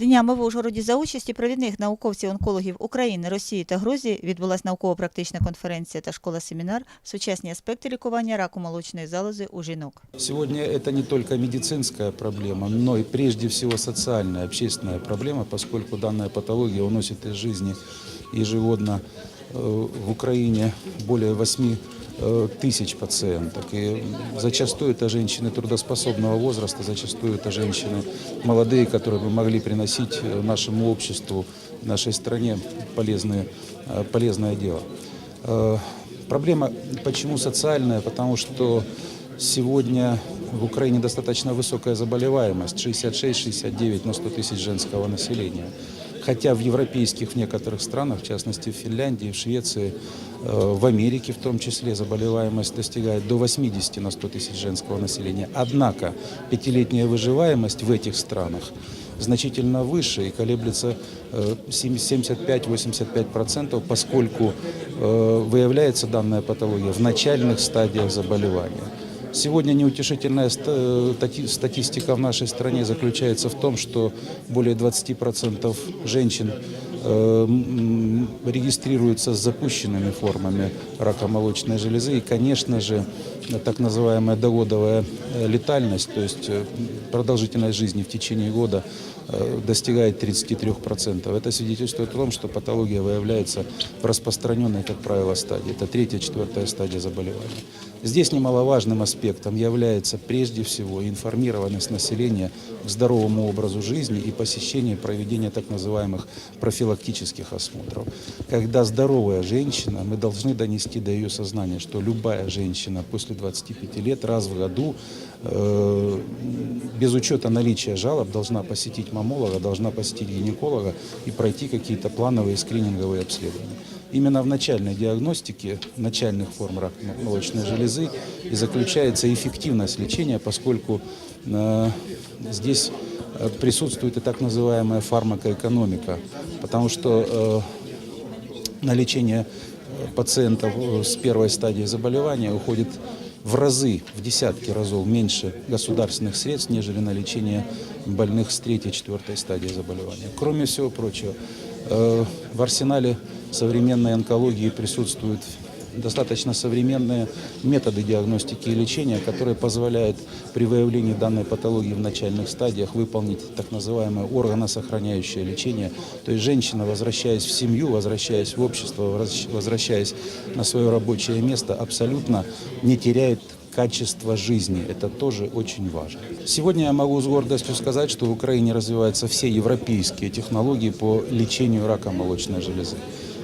Днями в Ужгороді за участі провідних науковців-онкологів України, Росії та Грузії відбулася науково-практична конференція та школа-семінар «Сучасні аспекти лікування раку молочної залози у жінок». Сегодня это не только медицинская проблема, но и прежде всего социальная, общественная проблема, поскольку данная патология уносит из жизни ежегодно э, в Украине более 8 э, тысяч пациенток. И зачастую это женщины трудоспособного возраста, зачастую это женщины молодые, которые бы могли приносить э, нашему обществу, нашей стране полезные, э, полезное дело. Э, Проблема почему социальная? Потому что сегодня в Украине достаточно высокая заболеваемость, 66-69 на 100 тысяч женского населения. Хотя в европейских в некоторых странах, в частности в Финляндии, в Швеции, э, в Америке в том числе, заболеваемость достигает до 80 на 100 тысяч женского населения. Однако пятилетняя выживаемость в этих странах значительно выше и колеблется э, 75-85%, поскольку э, выявляется данная патология в начальных стадиях заболевания. Сегодня неутешительная статистика в нашей стране заключается в том, что более 20% женщин э, регистрируются с запущенными формами рака молочной железы. И, конечно же, так называемая доводовая э, летальность, то есть э, продолжительность жизни в течение года э, достигает 33%. Это свидетельствует о том, что патология выявляется в распространенной, как правило, стадии. Это третья, четвертая стадия заболевания. Здесь немаловажным аспектом является прежде всего информированность населения к здоровому образу жизни и посещение проведения так называемых профилактических осмотров. Когда здоровая женщина, мы должны донести до ее сознания, что любая женщина после 25 лет раз в году э, без учета наличия жалоб должна посетить мамолога, должна посетить гинеколога и пройти какие-то плановые скрининговые обследования. Именно в начальной диагностике начальных форм рака молочной железы и заключается эффективность лечения, поскольку э, здесь присутствует и так называемая фармакоэкономика, потому что э, на лечение э, пациентов э, с первой стадии заболевания уходит в разы, в десятки разов меньше государственных средств, нежели на лечение больных с третьей, четвертой стадии заболевания. Кроме всего прочего, э, в арсенале современной онкологии присутствуют достаточно современные методы диагностики и лечения, которые позволяют при выявлении данной патологии в начальных стадиях выполнить так называемое органосохраняющее лечение. То есть женщина, возвращаясь в семью, возвращаясь в общество, возвращ- возвращаясь на свое рабочее место, абсолютно не теряет качество жизни. Это тоже очень важно. Сегодня я могу с гордостью сказать, что в Украине развиваются все европейские технологии по лечению рака молочной железы.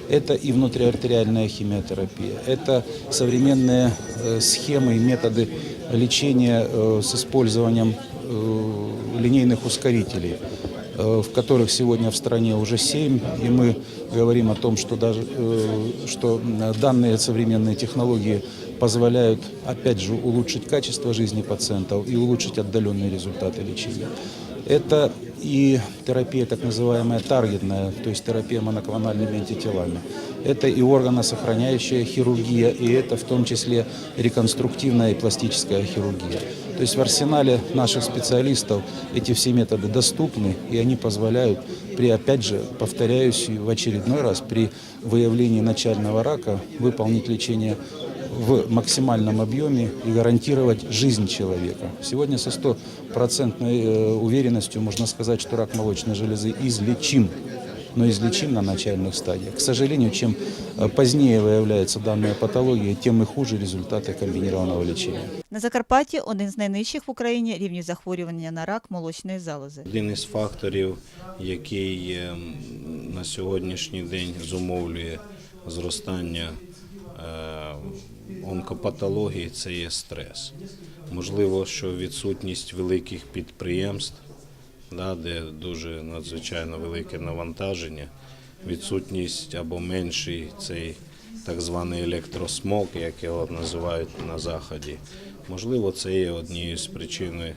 Это и внутриартериальная химиотерапия, это современные э, схемы и методы лечения э, с использованием э, линейных ускорителей, в которых сегодня в стране уже семь, и мы говорим о том, что даже что данные современные технологии позволяют, опять же, улучшить качество жизни пациентов и улучшить отдаленные результаты лечения. Это и терапия так называемая таргетная, то есть терапия моноклональными антителами. Это и органосохраняющая хирургия, и это в том числе реконструктивная и пластическая хирургия. То есть в арсенале наших специалистов эти все методы доступны, и они позволяют при, опять же, повторяюсь в очередной раз, при выявлении начального рака выполнить лечение в максимальном объеме и гарантировать жизнь человека. Сегодня со стопроцентной э, уверенностью можно сказать, что рак молочной железы излечим, но излечим на начальных стадиях. К сожалению, чем э, позднее выявляется данная патология, тем и хуже результаты комбинированного лечения. На Закарпатті один з найнижчих в Україні рівнів захворювання на рак молочної залози. Один із факторів, який ем, на сьогоднішній день зумовлює зростання е, онкопатології, це є стрес. Можливо, що відсутність великих підприємств, де дуже надзвичайно велике навантаження, відсутність або менший цей так званий електросмог, як його називають на заході. Можливо, це є однією з причин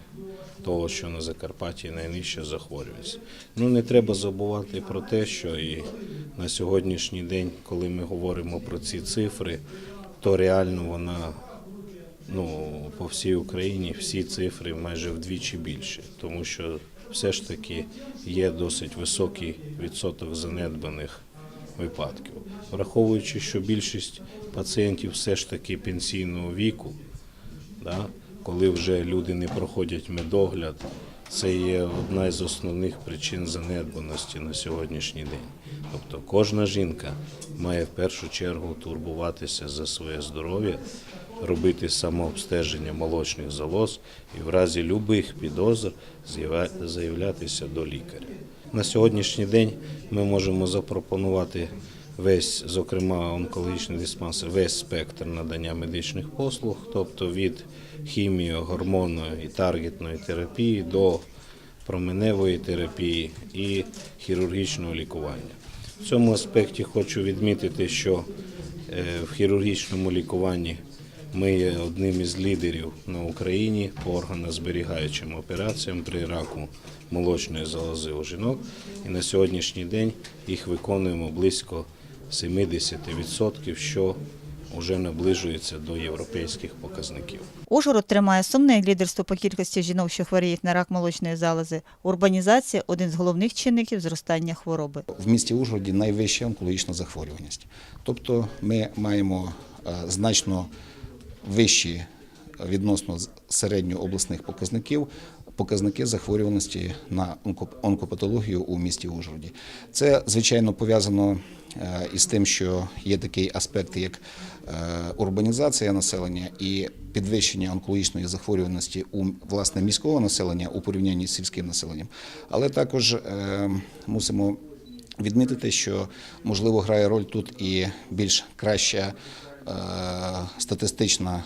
того, що на Закарпатті найнижча захворюваність. Ну не треба забувати про те, що і на сьогоднішній день, коли ми говоримо про ці цифри, то реально вона ну, по всій Україні всі цифри майже вдвічі більше, тому що все ж таки є досить високий відсоток занедбаних випадків. Враховуючи, що більшість пацієнтів все ж таки пенсійного віку, да, коли вже люди не проходять медогляд, це є одна із основних причин занедбаності на сьогоднішній день. Тобто кожна жінка має в першу чергу турбуватися за своє здоров'я, робити самообстеження молочних залоз і в разі любих підозр заявлятися до лікаря. На сьогоднішній день ми можемо запропонувати весь, зокрема, онкологічний диспансер, весь спектр надання медичних послуг, тобто від хімії, гормонної і таргетної терапії до променевої терапії і хірургічного лікування. В цьому аспекті хочу відмітити, що е, в хірургічному лікуванні ми є одним із лідерів на Україні по органозберігаючим операціям при раку молочної залози у жінок. І на сьогоднішній день їх виконуємо близько 70%, що вже наближується до європейських показників. Ужгород тримає сумне лідерство по кількості жінок, що хворіють на рак молочної залози. Урбанізація один з головних чинників зростання хвороби. В місті Ужгороді найвища онкологічна захворюваність. Тобто ми маємо е, значно вищі відносно середньообласних показників показники захворюваності на онко- онкопатологію у місті Ужгороді. Це, звичайно, пов'язано е, із тим, що є такий аспект, як е, урбанізація населення і підвищення онкологічної захворюваності у власне міського населення у порівнянні з сільським населенням. Але також е, мусимо відмітити, що можливо грає роль тут і більш краща статистична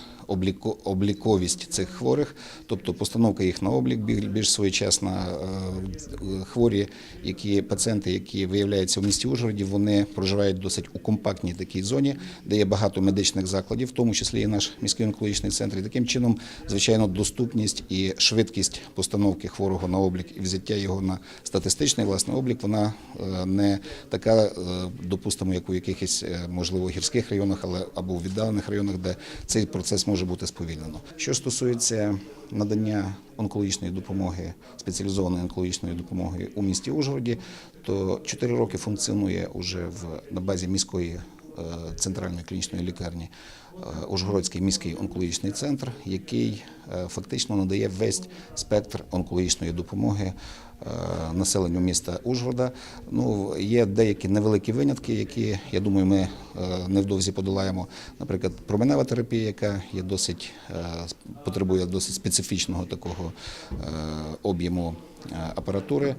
обліковість цих хворих, тобто постановка їх на облік більш своєчасна. Е, Хворі, які пацієнти, які виявляються в місті Ужгороді, вони проживають досить у компактній такій зоні, де є багато медичних закладів, в тому числі і наш міський онкологічний центр. І таким чином, звичайно, доступність і швидкість постановки хворого на облік і взяття його на статистичний власне облік, вона е, не така, е, допустимо, як у якихось е, можливо гірських районах, але або в віддалених районах, де цей процес може бути сповільнено. Що стосується надання онкологічної допомоги, спеціалізованої онкологічної допомоги у місті Ужгороді, то 4 роки функціонує уже в на базі міської е, центральної клінічної лікарні Ужгородський міський онкологічний центр, який е, фактично надає весь спектр онкологічної допомоги е, населенню міста Ужгорода. Ну, є деякі невеликі винятки, які, я думаю, ми е, невдовзі подолаємо. Наприклад, променева терапія, яка є досить, е, потребує досить специфічного такого е, об'єму е, апаратури.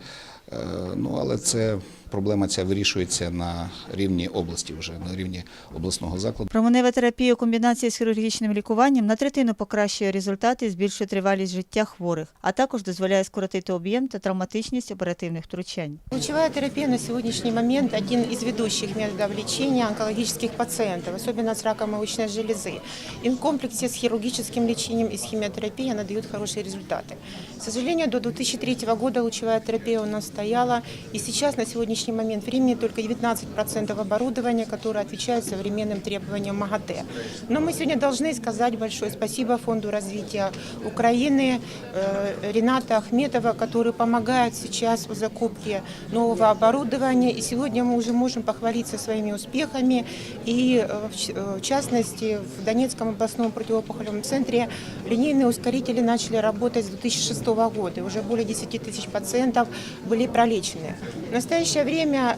Е, Ну, але це проблема ця вирішується на рівні області, вже на рівні обласного закладу. Променева терапія комбінації з хірургічним лікуванням на третину покращує результати і збільшує тривалість життя хворих, а також дозволяє скоротити об'єм та травматичність оперативних втручань. Лучевая терапия на сегодняшний момент один из ведущих методов лечения онкологических пациентов, особенно с раком молочной железы. И в комплексе с хирургическим лечением и с химиотерапией она дает хорошие результаты. К сожалению, до 2003 года лучевая терапия у нас стояла, и сейчас на сегодняшний момент времени только 19% оборудования, которое отвечает современным требованиям МАГАТЭ. Но мы сегодня должны сказать большое спасибо Фонду развития Украины, э, Рената Ахметова, который помогает сейчас в закупке нового оборудования. И сегодня мы уже можем похвалиться своими успехами. И э, э, в частности, в Донецком областном противоопухолевом центре линейные ускорители начали работать с 2006 года. Уже более 10 тысяч пациентов были пролечены. В настоящее время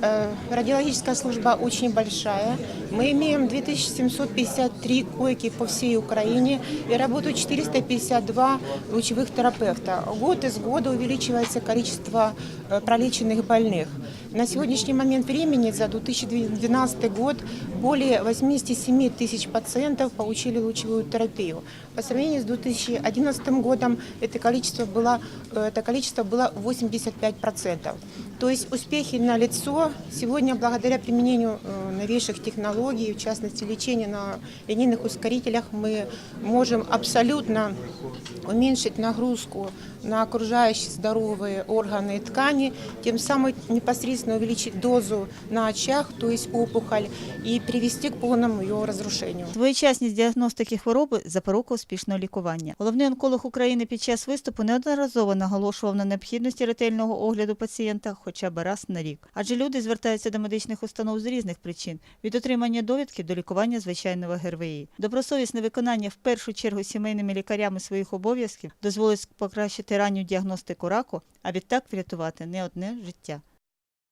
радиологическая служба очень большая. Мы имеем 2753 койки по всей Украине и работают 452 лучевых терапевта. Год из года увеличивается количество э, пролеченных больных. На сегодняшний момент времени за 2012 год более 87 тысяч пациентов получили лучевую терапию. По сравнению с 2011 годом это количество было, э, это количество было 85%. То есть успехи на лицо сегодня благодаря применению э, новейших технологий, в частности лечения на линейных ускорителях, мы можем абсолютно уменьшить нагрузку на окружающие здоровые органы и ткани, тем самым непосредственно нужно увеличить дозу на очах, то есть опухоль, и привести к полному ее разрушению. Своєчасність діагностики хвороби запорука успішного лікування. Головний онколог України під час виступу неодноразово наголошував на необхідності ретельного огляду пацієнта хоча б раз на рік. Адже люди звертаються до медичних установ з різних причин від отримання довідки до лікування звичайного ГРВІ. Добросовісне виконання в першу чергу сімейними лікарями своїх обов'язків дозволить покращити ранню діагностику раку, а відтак врятувати не одне життя.